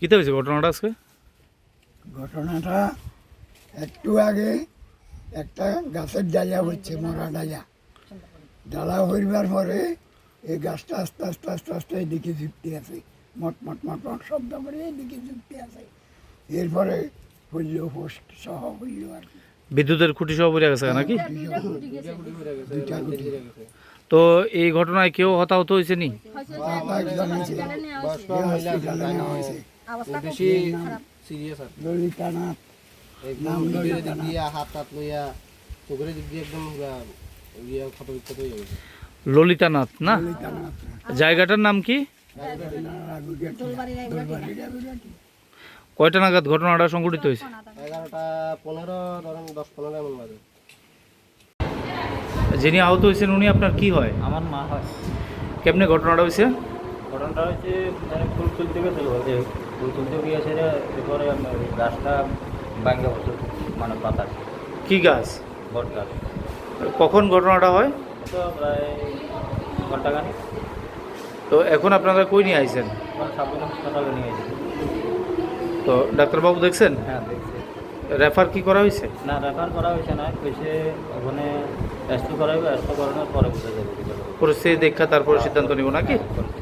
কীতে হয়েছে ঘটনাটা আজকে? ঘটনাটা একটু আগে একটা গাছের ডালা হচ্ছে, মরা ডালা। ডালা হইবার পরে এই গাছটা আস্তে আস্তে আস্তে আস্তে এদিকে ঝুঁকতে আছে। মট মট মট মট শব্দ করে এদিকে ঝুঁকতে আছে। এরপরে হইল হোস সহ হইল আর কি। বিদ্যুতের খুঁটি সহ পড়ে গেছে নাকি? তো এই ঘটনায় কেউ হতাহত হয়েছে নি? ললিতানাথ না? জায়গাটার নাম কি? কয়টা নাগাদ ঘটনাটা সংঘটিত হয়েছে? এগারোটা পনেরো ধরেন দশ পনেরো এমন বাজে। যিনি আহত হয়েছেন উনি আপনার কি হয়? আমার মা হয়। কেমনে ঘটনাটা হয়েছে? ঘটনাটা হচ্ছে মানে ফুল তুলতে গেছিল যে ফুল তুলতে গিয়েছে রে, এরপরে গাছটা ভাঙ্গে বসে মানে পাতা। কি গাছ? বট গাছ। কখন ঘটনাটা হয়? তো প্রায় ঘন্টাখানি তো এখন আপনারা কই নিয়ে আইছেন? সাবধানে হাসপাতালে নিয়ে গেছি। তো ডাক্তারবাবু দেখছেন? হ্যাঁ দেখছি। রেফার কি করা হয়েছে? না রেফার করা হয়েছে না কিছু ওখানে ব্যস্ত করা হবে টেস্ট করানোর পরে বুঝে যাবে। পরে সে দেখা তারপরে সিদ্ধান্ত নিব নাকি? হ্যাঁ,